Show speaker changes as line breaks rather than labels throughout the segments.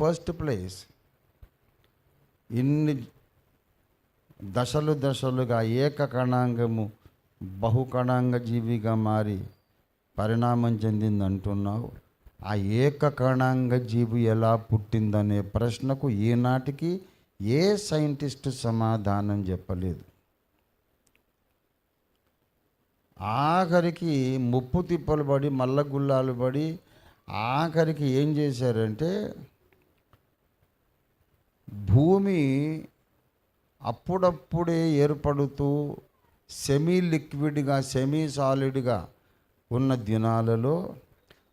First place ఇన్ని దశలు దశలుగా ఏకకణాంగము బహుకణాంగ జీవిగా మారి పరిణామం చెందింది అంటున్నావు ఆ ఏకకణాంగ జీవి ఎలా పుట్టిందనే ప్రశ్నకు ఈనాటికి ఏ సైంటిస్ట్ సమాధానం చెప్పలేదు. ఆఖరికి ముప్పు తిప్పలు పడి మల్లగుల్లాలు పడి ఆఖరికి ఏం చేశారంటే భూమి అప్పుడప్పుడే ఏర్పడుతూ సెమీ లిక్విడ్గా సెమీ సాలిడ్గా ఉన్న దినాలలో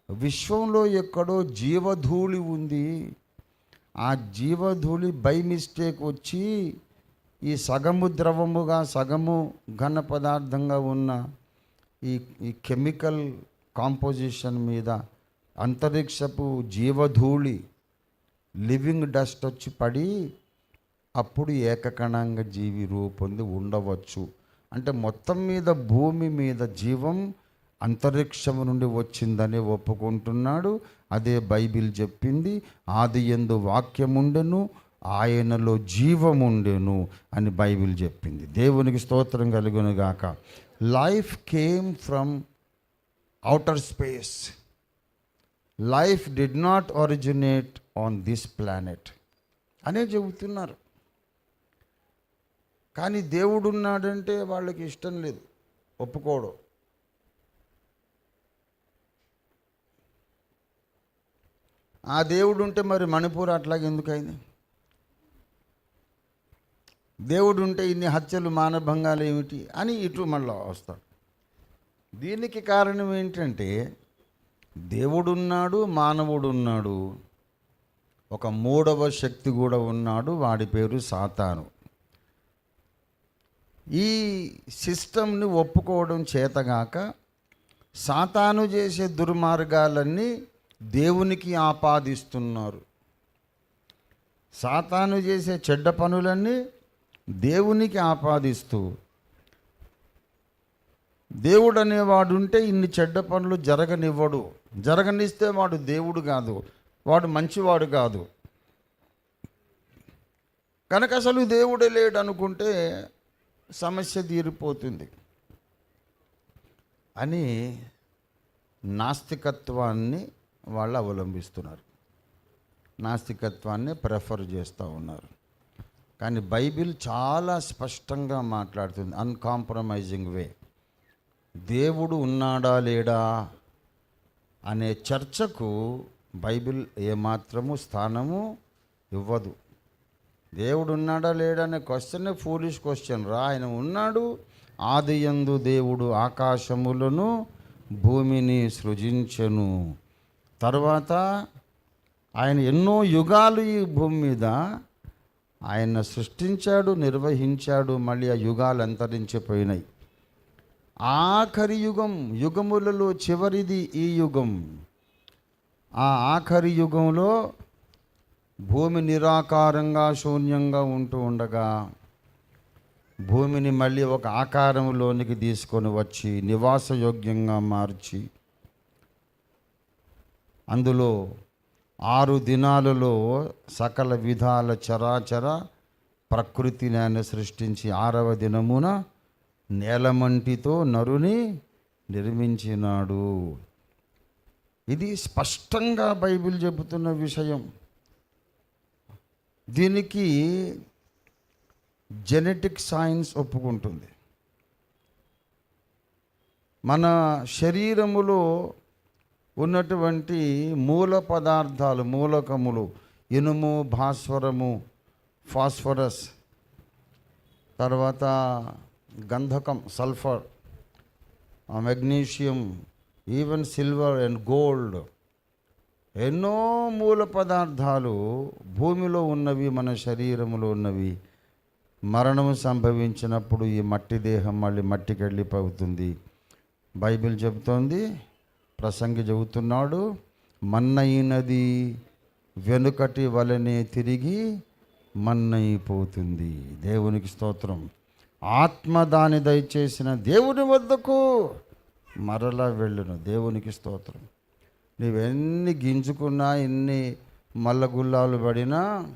విశ్వంలో ఎక్కడో జీవధూళి ఉంది. ఆ జీవధూళి బై మిస్టేక్ వచ్చి ఈ సగము ద్రవముగా సగము ఘన పదార్థంగా ఉన్న ఈ ఈ కెమికల్ కాంపోజిషన్ మీద అంతరిక్షపు జీవధూళి లివింగ్ డస్ట్ వచ్చి పడి అప్పుడు ఏకకణంగా జీవి రూపొంది ఉండవచ్చు. అంటే మొత్తం మీద భూమి మీద జీవం అంతరిక్షం నుండి వచ్చిందని ఒప్పుకుంటున్నాడు. అదే బైబిల్ చెప్పింది ఆది ఎందు వాక్యముండెను ఆయనలో జీవముండెను అని బైబిల్ చెప్పింది. దేవునికి స్తోత్రం కలుగునుగాక. Life came from outer space life did not originate on this planet అనే చెబుతున్నారు. కానీ దేవుడు ఉన్నాడంటే వాళ్ళకి ఇష్టం లేదు. ఒప్పుకోడు. ఆ దేవుడు ఉంటే మరి మణిపూర్ అట్లాగే ఎందుకైంది? దేవుడు ఉంటే ఇన్ని హత్యలు మానభంగాలు ఏమిటి అని ఇటు మళ్ళీ వస్తాడు. దీనికి కారణం ఏంటంటే దేవుడున్నాడు మానవుడున్నాడు. ఒక మూడవ శక్తి కూడా ఉన్నాడు వాడి పేరు సాతాను. ఈ సిస్టమ్ని ఒప్పుకోవడం చేతగాక సాతాను చేసే దుర్మార్గాలన్నీ దేవునికి ఆపాదిస్తున్నారు. సాతాను చేసే చెడ్డ పనులన్నీ దేవునికి ఆపాదిస్తూ దేవుడు అనేవాడు ఉంటే ఇన్ని చెడ్డ పనులు జరగనివ్వడు. జరగనిస్తే వాడు దేవుడు కాదు వాడు మంచివాడు కాదు. కనుక అసలు దేవుడే లేడు అనుకుంటే సమస్య తీరిపోతుంది. అని నాస్తికత్వాన్ని వాళ్ళు అవలంబిస్తున్నారు. నాస్తికత్వాన్ని ప్రిఫర్ చేస్తూ ఉన్నారు. కానీ బైబిల్ చాలా స్పష్టంగా మాట్లాడుతుంది అన్కాంప్రమైజింగ్ వే దేవుడు ఉన్నాడా లేడా అనే చర్చకు బైబిల్ ఏమాత్రము స్థానము ఇవ్వదు. దేవుడు ఉన్నాడా లేడా అనే క్వశ్చన్ ఫూలిష్ క్వశ్చన్ రా. ఆయన ఉన్నాడు ఆదియందు దేవుడు ఆకాశములను భూమిని సృజించెను. తర్వాత ఆయన ఎన్నో యుగాలు ఈ భూమి మీద ఆయన సృష్టించాడు నిర్వహించాడు మళ్ళీ ఆ యుగాలు అంతరించిపోయినాయి. ఆఖరి యుగం యుగములలో చివరిది ఈ యుగం. ఆ ఆఖరి యుగంలో భూమి నిరాకారంగా శూన్యంగా ఉంటూ ఉండగా భూమిని మళ్ళీ ఒక ఆకారంలోనికి తీసుకొని వచ్చి నివాసయోగ్యంగా మార్చి అందులో ఆరు దినాలలో సకల విధాల చరాచర ప్రకృతిని ఆయన సృష్టించి ఆరవ దినమున నేలమంటితో నరుని నిర్మించినాడు. ఇది స్పష్టంగా బైబిల్ చెబుతున్న విషయం. దీనికి జెనెటిక్ సైన్స్ ఒప్పుకుంటుంది. మన శరీరములో ఉన్నటువంటి మూల పదార్థాలు మూలకములు ఇనుము భాస్వరము ఫాస్ఫరస్ తర్వాత గంధకం sulphur magnesium even silver and gold ఎన్నో మూల పదార్థాలు భూమిలో ఉన్నవి మన శరీరంలో ఉన్నవి. మరణం సంభవించినప్పుడు ఈ మట్టి దేహం మళ్ళీ మట్టికి వెళ్ళిపోతుంది. బైబిల్ చెబుతోంది ప్రసంగి చెబుతున్నాడు మన్నయినది వెనుకటి వలనే తిరిగి మన్నైపోతుంది. దేవునికి స్తోత్రం. ఆత్మ దాని దయచేసిన దేవుని వద్దకు మరలా వెళ్ళును. దేవునికి స్తోత్రం. నీవెన్ని గింజుకున్నా ఎన్ని మల్లగుల్లాలు పడినా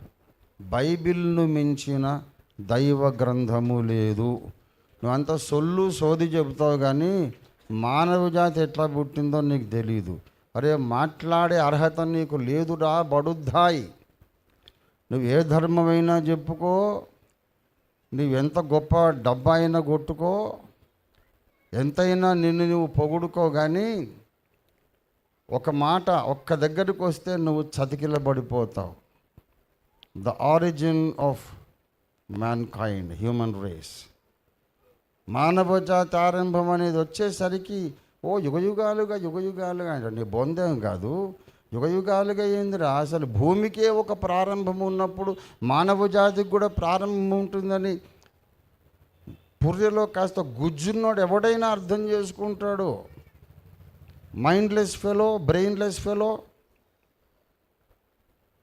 బైబిల్ను మించిన దైవ గ్రంథము లేదు. నువ్వంతా సొల్లు సోది చెబుతావు కానీ మానవ జాతి ఎట్లా పుట్టిందో నీకు తెలీదు. అరే మాట్లాడే అర్హత నీకు లేదురా బడుద్దాయి నువ్వు ఏ ధర్మమైనా చెప్పుకో నువ్వెంత గొప్ప డబ్బా అయినా కొట్టుకో ఎంతైనా నిన్ను నువ్వు పొగుడుకో కానీ ఒక మాట ఒక్క దగ్గరికి వస్తే నువ్వు చతికిలబడిపోతావు. The origin of mankind human race మానవ జాతి ఆరంభం అనేది వచ్చేసరికి ఓ యుగయుగాలుగా యుగయుగాలుగా అంటే నీ బొందేం కాదు. యుగయుగాలుగా ఏందిరా? అసలు భూమికే ఒక ప్రారంభం ఉన్నప్పుడు మానవ జాతికి కూడా ప్రారంభం ఉంటుందని పుర్రెలో కాస్త గుజ్జున్నోడు ఎవడైనా అర్థం చేసుకుంటాడు. Mindless fellow brainless fellow.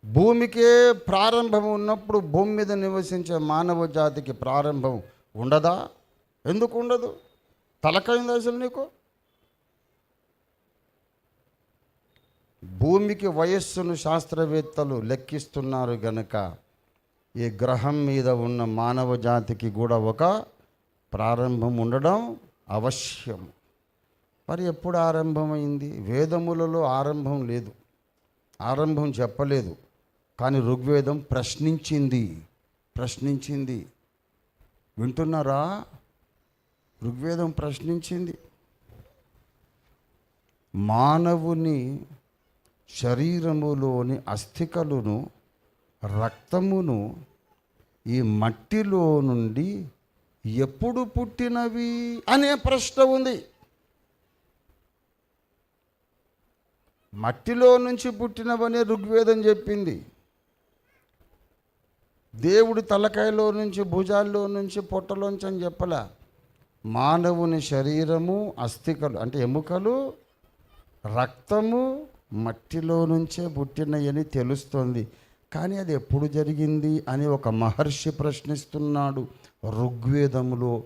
భూమికే ప్రారంభం ఉన్నప్పుడు భూమి మీద నివసించే మానవ జాతికి ప్రారంభం ఉండదా? ఎందుకు ఉండదు? తలకైంది అసలు నీకు? భూమికి వయస్సును శాస్త్రవేత్తలు లెక్కిస్తున్నారు గనుక ఈ గ్రహం మీద ఉన్న మానవ జాతికి కూడా ఒక ప్రారంభం ఉండడం అవశ్యం. మరి ఎప్పుడు ఆరంభమైంది? వేదములలో ఆరంభం లేదు. ఆరంభం చెప్పలేదు. కానీ ఋగ్వేదం ప్రశ్నించింది. ప్రశ్నించింది. వింటున్నారా? ఋగ్వేదం ప్రశ్నించింది. మానవుని శరీరములోని అస్థికలను రక్తమును ఈ మట్టిలో నుండి ఎప్పుడు పుట్టినవి అనే ప్రశ్న ఉంది. మట్టిలో నుంచి పుట్టినవనే ఋగ్వేదం చెప్పింది. దేవుడు తలకాయలో నుంచి భుజాల్లో నుంచి పొట్టలోంచి అని చెప్పలా. మానవుని శరీరము అస్థికలు అంటే ఎముకలు రక్తము మట్టిలో నుంచే పుట్టినయని తెలుస్తుంది. కానీ అది ఎప్పుడు జరిగింది అని ఒక మహర్షి ప్రశ్నిస్తున్నాడు ఋగ్వేదములో.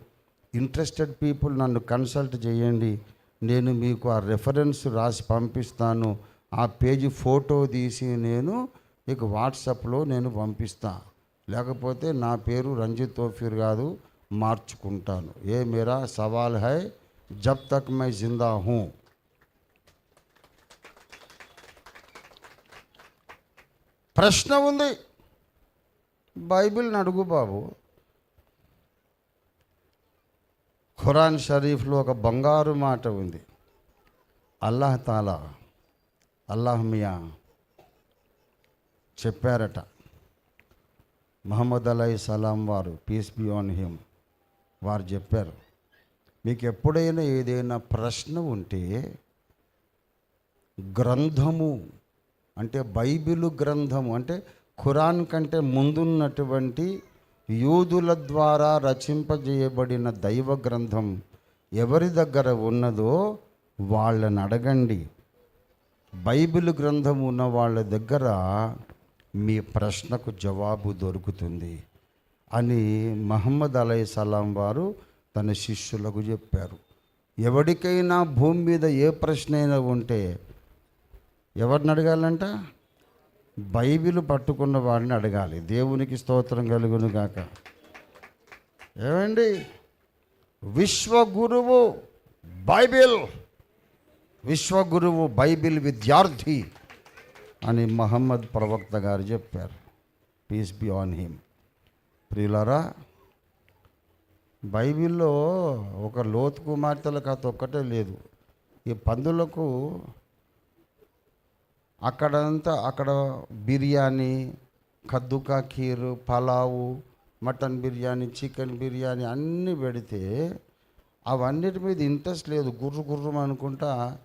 ఇంట్రెస్టెడ్ పీపుల్ నన్ను కన్సల్ట్ చేయండి. నేను మీకు ఆ రెఫరెన్స్ రాసి పంపిస్తాను. ఆ పేజీ ఫోటో తీసి నేను మీకు వాట్సాప్లో నేను పంపిస్తా. లేకపోతే నా పేరు రంజిత్ తోఫీర్ కాదు మార్చుకుంటాను. ఏ మేరా? సవాల్ హై జబ్ తక్ మై జిందా హూ. ప్రశ్న ఉంది. బైబిల్ని అడుగు బాబు. ఖురాన్ షరీఫ్లో ఒక బంగారు మాట ఉంది. అల్లాహ్ తాలా అల్లాహ్మియా చెప్పారట. మహమ్మద్ అలై సలాం వారు పీస్ బి ఆన్ హిమ్ వారు చెప్పారు. మీకు ఎప్పుడైనా ఏదైనా ప్రశ్న ఉంటే గ్రంథము అంటే బైబిలు గ్రంథము అంటే ఖురాన్ కంటే ముందున్నటువంటి యూదుల ద్వారా రచింపజేయబడిన దైవ గ్రంథం ఎవరి దగ్గర ఉన్నదో వాళ్ళని అడగండి. బైబిల్ గ్రంథం ఉన్న వాళ్ళ దగ్గర మీ ప్రశ్నకు జవాబు దొరుకుతుంది అని మహమ్మద్ అలై సలాం వారు తన శిష్యులకు చెప్పారు. ఎవరికైనా భూమి మీద ఏ ప్రశ్న అయినా ఉంటే ఎవరిని అడగాలంట? బైబిల్ పట్టుకున్న వాడిని అడగాలి. దేవునికి స్తోత్రం కలుగును గాక. ఏమండి? విశ్వగురువు బైబిల్. విశ్వగురువు బైబిల్ విద్యార్థి అని మహమ్మద్ ప్రవక్త గారు చెప్పారు. పీస్ బి ఆన్ హిమ్ ప్రియులరా బైబిల్లో ఒక లోతు కుమార్తెల కథ ఒక్కటే లేదు. ఈ పందులకు అక్కడంతా అక్కడ బిర్యానీ కద్దుకా ఖీరు పలావు మటన్ బిర్యానీ చికెన్ బిర్యానీ అన్నీ పెడితే అవన్నిటి మీద ఇంట్రెస్ట్ లేదు. గుర్రు గుర్రం అనుకుంటా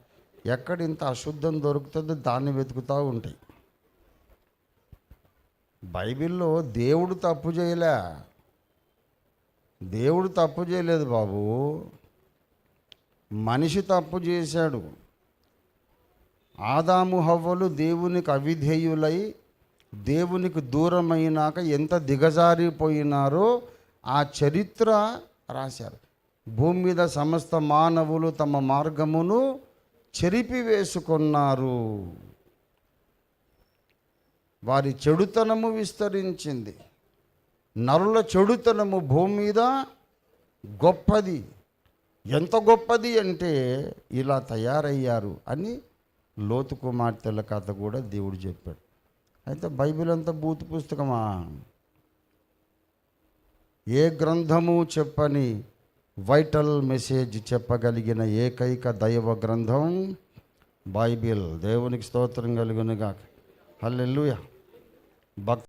ఎక్కడ ఇంత అశుద్ధం దొరుకుతుందో దాన్ని వెతుకుతూ ఉంటాయి. బైబిల్లో దేవుడు తప్పు చేయలే. దేవుడు తప్పు చేయలేదు బాబు. మనిషి తప్పు చేశాడు. ఆదాము హవ్వలు దేవునికి అవిధేయులై దేవునికి దూరమైనాక ఎంత దిగజారిపోయినారో ఆ చరిత్ర రాశారు. భూమి మీద సమస్త మానవులు తమ మార్గమును చెరిపివేసుకున్నారు. వారి చెడుతనము విస్తరించింది. నరుల చెడుతనము భూమి మీద గొప్పది. ఎంత గొప్పది అంటే ఇలా తయారయ్యారు అని లోతు కుమార్తెల కథ కూడా దేవుడు చెప్పాడు. అయితే బైబిల్ అంతా బూతు పుస్తకమా? ఏ గ్రంథము చెప్పని వైటల్ మెసేజ్ చెప్పగలిగిన ఏకైక దైవ గ్రంథం? బైబిల్. దేవునికి స్తోత్రం కలుగునుగా హల్లెలూయా. భక్తి